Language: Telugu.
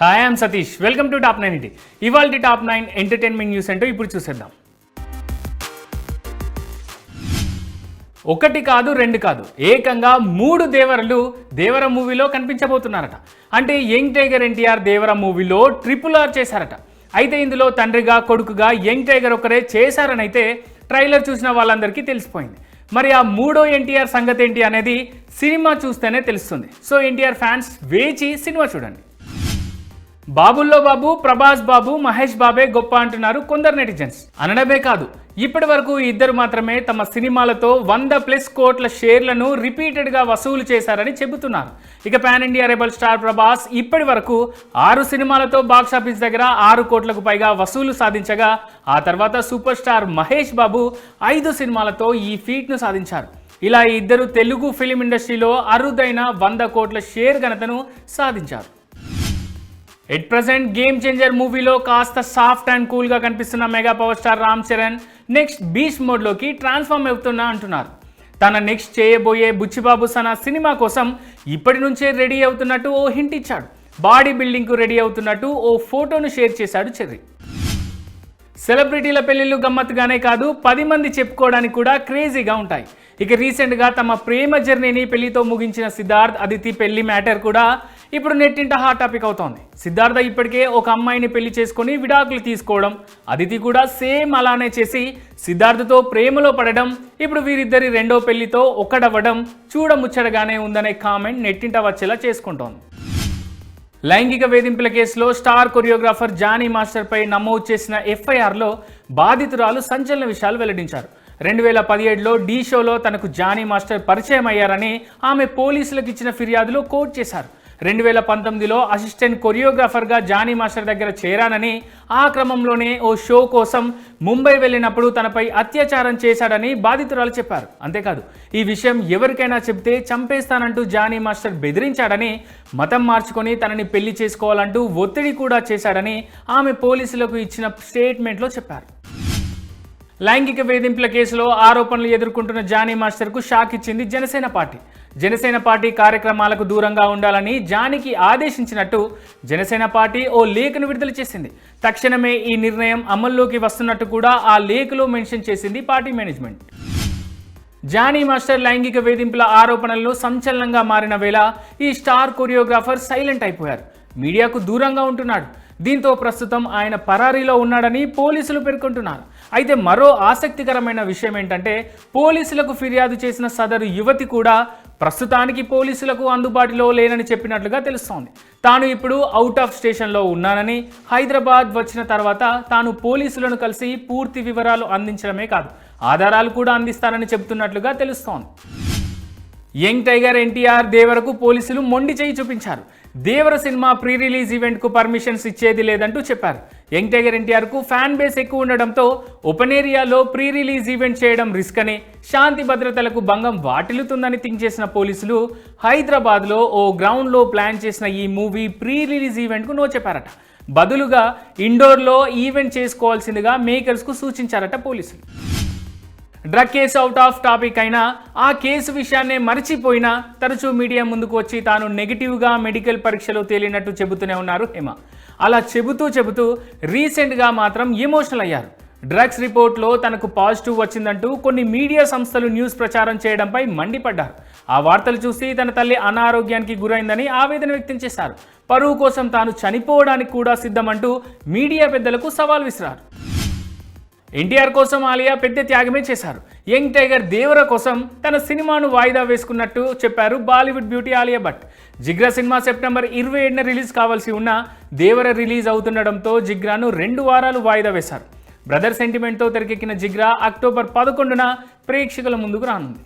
Hi I'm Satish welcome to top nine ET ఇవాళ టాప్ నైన్ ఎంటర్టైన్మెంట్ న్యూస్ ఏంటో ఇప్పుడు చూసేద్దాం. ఒకటి కాదు రెండు కాదు. ఏకంగా మూడు దేవరలు దేవర మూవీలో కనిపించబోతున్నారట. అంటే యంగ్ టైగర్ ఎన్టీఆర్ దేవర మూవీలో ట్రిపుల్ ఆర్ చేశారట. అయితే ఇందులో తండ్రిగా కొడుకుగా యంగ్ టైగర్ ఒకరే చేశారనైతే ట్రైలర్ చూసిన వాళ్ళందరికీ తెలిసిపోయింది. మరి ఆ మూడో ఎన్టీఆర్ సంగతి ఏంటి అనేది సినిమా చూస్తేనే తెలుస్తుంది. సో ఎన్టీఆర్ ఫ్యాన్స్ వేచి సినిమా చూడండి. బాబుల్లో బాబు ప్రభాస్ బాబు మహేష్ బాబే గొప్ప అంటున్నారు కొందరు నెటిజన్స్. అనడమే కాదు ఇప్పటి వరకు ఇద్దరు మాత్రమే తమ సినిమాలతో వంద ప్లస్ కోట్ల షేర్లను రిపీటెడ్గా వసూలు చేశారని చెబుతున్నారు. ఇక pan India rebel star Prabhas ఇప్పటి వరకు ఆరు సినిమాలతో బాక్సాఫీస్ దగ్గర ఆరు కోట్లకు పైగా వసూలు సాధించగా ఆ తర్వాత సూపర్ స్టార్ మహేష్ బాబు ఐదు సినిమాలతో ఈ ఫీట్ను సాధించారు. ఇలా ఇద్దరు తెలుగు ఫిలిం ఇండస్ట్రీలో అరుదైన వంద కోట్ల షేర్ ఘనతను సాధించారు. ఎట్ ప్రజెంట్ గేమ్ చేంజర్ మూవీలో కాస్త సాఫ్ట్ అండ్ కూల్గా కనిపిస్తున్న mega power star Ram Charan next beach మోడ్లోకి ట్రాన్స్ఫార్మ్ అవుతున్నా అంటున్నారు. తన నెక్స్ట్ చేయబోయే బుచ్చిబాబు సన సినిమా కోసం ఇప్పటి నుంచే రెడీ అవుతున్నట్టు ఓ హింట్ ఇచ్చాడు. బాడీ బిల్డింగ్కు రెడీ అవుతున్నట్టు ఓ ఫోటోను షేర్ చేశాడు చెర్రి. సెలబ్రిటీల పెళ్ళిళ్ళు గమ్మత్తుగానే కాదు పది మంది చెప్పుకోవడానికి కూడా క్రేజీగా ఉంటాయి. ఇక రీసెంట్గా తమ ప్రేమ జర్నీని పెళ్ళితో ముగించిన సిద్ధార్థ్ అదితి పెళ్ళి మ్యాటర్ కూడా ఇప్పుడు నెట్టింట హాట్ టాపిక్ అవుతోంది. సిద్ధార్థ ఇప్పటికే ఒక అమ్మాయిని పెళ్ళి చేసుకొని విడాకులు తీసుకోవడం అదితి కూడా సేమ్ అలానే చేసి సిద్ధార్థతో ప్రేమలో పడడం ఇప్పుడు వీరిద్దరి రెండో పెళ్ళితో ఒక్కడవ్వడం చూడముచ్చడగానే ఉందనే కామెంట్ నెట్టింట వచ్చేలా చేసుకుంటోంది. లైంగిక వేధింపుల కేసులో స్టార్ కొరియోగ్రాఫర్ జానీ మాస్టర్పై నమోదు చేసిన ఎఫ్ఐఆర్లో బాధితురాలు సంచలన విషయాలు వెల్లడించారు. రెండు వేల పదిహేడులో డీ షోలో తనకు జానీ మాస్టర్ పరిచయం అయ్యారని ఆమె పోలీసులకు ఇచ్చిన ఫిర్యాదులో కోట్ చేశారు. రెండు వేల పంతొమ్మిదిలో అసిస్టెంట్ కొరియోగ్రాఫర్గా జానీ మాస్టర్ దగ్గర చేరానని ఆ క్రమంలోనే ఓ షో కోసం ముంబై వెళ్ళినప్పుడు తనపై అత్యాచారం చేశాడని బాధితురాలు చెప్పారు. అంతేకాదు ఈ విషయం ఎవరికైనా చెబితే చంపేస్తానంటూ జానీ మాస్టర్ బెదిరించాడని మతం మార్చుకొని తనని పెళ్ళి చేసుకోవాలంటూ ఒత్తిడి కూడా చేశాడని ఆమె పోలీసులకు ఇచ్చిన స్టేట్మెంట్లో చెప్పారు. లైంగిక వేధింపుల కేసులో ఆరోపణలు ఎదుర్కొంటున్న జానీ మాస్టర్కు షాక్ ఇచ్చింది జనసేన పార్టీ. జనసేన పార్టీ కార్యక్రమాలకు దూరంగా ఉండాలని జానీకి ఆదేశించినట్టు జనసేన పార్టీ ఓ లేఖను విడుదల చేసింది. తక్షణమే ఈ నిర్ణయం అమల్లోకి వస్తున్నట్టు కూడా ఆ లేఖలో మెన్షన్ చేసింది పార్టీ మేనేజ్మెంట్. జానీ మాస్టర్ లైంగిక వేధింపుల ఆరోపణలు సంచలనంగా మారిన వేళ ఈ స్టార్ కొరియోగ్రాఫర్ సైలెంట్ అయిపోయారు. మీడియాకు దూరంగా ఉంటున్నాడు. దీంతో ప్రస్తుతం ఆయన పరారీలో ఉన్నాడని పోలీసులు పేర్కొంటున్నారు. అయితే మరో ఆసక్తికరమైన విషయం ఏంటంటే పోలీసులకు ఫిర్యాదు చేసిన సదరు యువతి కూడా ప్రస్తుతానికి పోలీసులకు అందుబాటులో లేనని చెప్పినట్లుగా తెలుస్తోంది. తాను ఇప్పుడు అవుట్ ఆఫ్ స్టేషన్లో ఉన్నానని హైదరాబాద్ వచ్చిన తర్వాత తాను పోలీసులను కలిసి పూర్తి వివరాలు అందించడమే కాదు ఆధారాలు కూడా అందిస్తానని చెబుతున్నట్లుగా తెలుస్తోంది. యంగ్ టైగర్ ఎన్టీఆర్ దేవరకు పోలీసులు మొండి చేయి చూపించారు. దేవర సినిమా ప్రీ రిలీజ్ ఈవెంట్కు పర్మిషన్స్ ఇచ్చేది లేదంటూ చెప్పారు. యంగ్ టైగర్ ఎన్టీఆర్కు ఫ్యాన్ బేస్ ఎక్కువ ఉండడంతో ఓపెన్ ఏరియాలో ప్రీ రిలీజ్ ఈవెంట్ చేయడం రిస్క్ అని శాంతి భద్రతలకు భంగం వాటిల్లుతుందని థింక్ చేసిన పోలీసులు హైదరాబాద్లో ఓ గ్రౌండ్లో ప్లాన్ చేసిన ఈ మూవీ ప్రీ రిలీజ్ ఈవెంట్కు నో చెప్పారట బదులుగా ఇండోర్లో ఈవెంట్ చేసుకోవాల్సిందిగా మేకర్స్కు సూచించారట పోలీసులు. Drug case out of topic అయినా ఆ కేసు విషయాన్నే మర్చిపోయినా తరచూ మీడియా ముందుకు వచ్చి తాను నెగిటివ్గా మెడికల్ పరీక్షలో తేలినట్టు చెబుతూనే ఉన్నారు హేమ. అలా చెబుతూ చెబుతూ రీసెంట్గా మాత్రం ఎమోషనల్ అయ్యారు. డ్రగ్స్ రిపోర్ట్లో తనకు పాజిటివ్ వచ్చిందంటూ కొన్ని మీడియా సంస్థలు న్యూస్ ప్రచారం చేయడంపై మండిపడ్డారు. ఆ వార్తలు చూసి తన తల్లి అనారోగ్యానికి గురైందని ఆవేదన వ్యక్తం చేశారు. పరువు కోసం తాను చనిపోవడానికి కూడా సిద్ధమంటూ మీడియా పెద్దలకు సవాల్ విసిరారు. ఎన్టీఆర్ కోసం ఆలియా పెద్ద త్యాగమే చేశారు. యంగ్ టైగర్ దేవర కోసం తన సినిమాను వాయిదా వేసుకున్నట్టు చెప్పారు Bollywood beauty Alia Bhatt. Jigra cinema September ఇరవై ఏడున రిలీజ్ కావాల్సి ఉన్న దేవర రిలీజ్ అవుతుండడంతో జిగ్రాను రెండు వారాలు వాయిదా వేశారు. బ్రదర్ సెంటిమెంట్తో తెరకెక్కిన జిగ్రా అక్టోబర్ పదకొండున ప్రేక్షకుల ముందుకు రానుంది.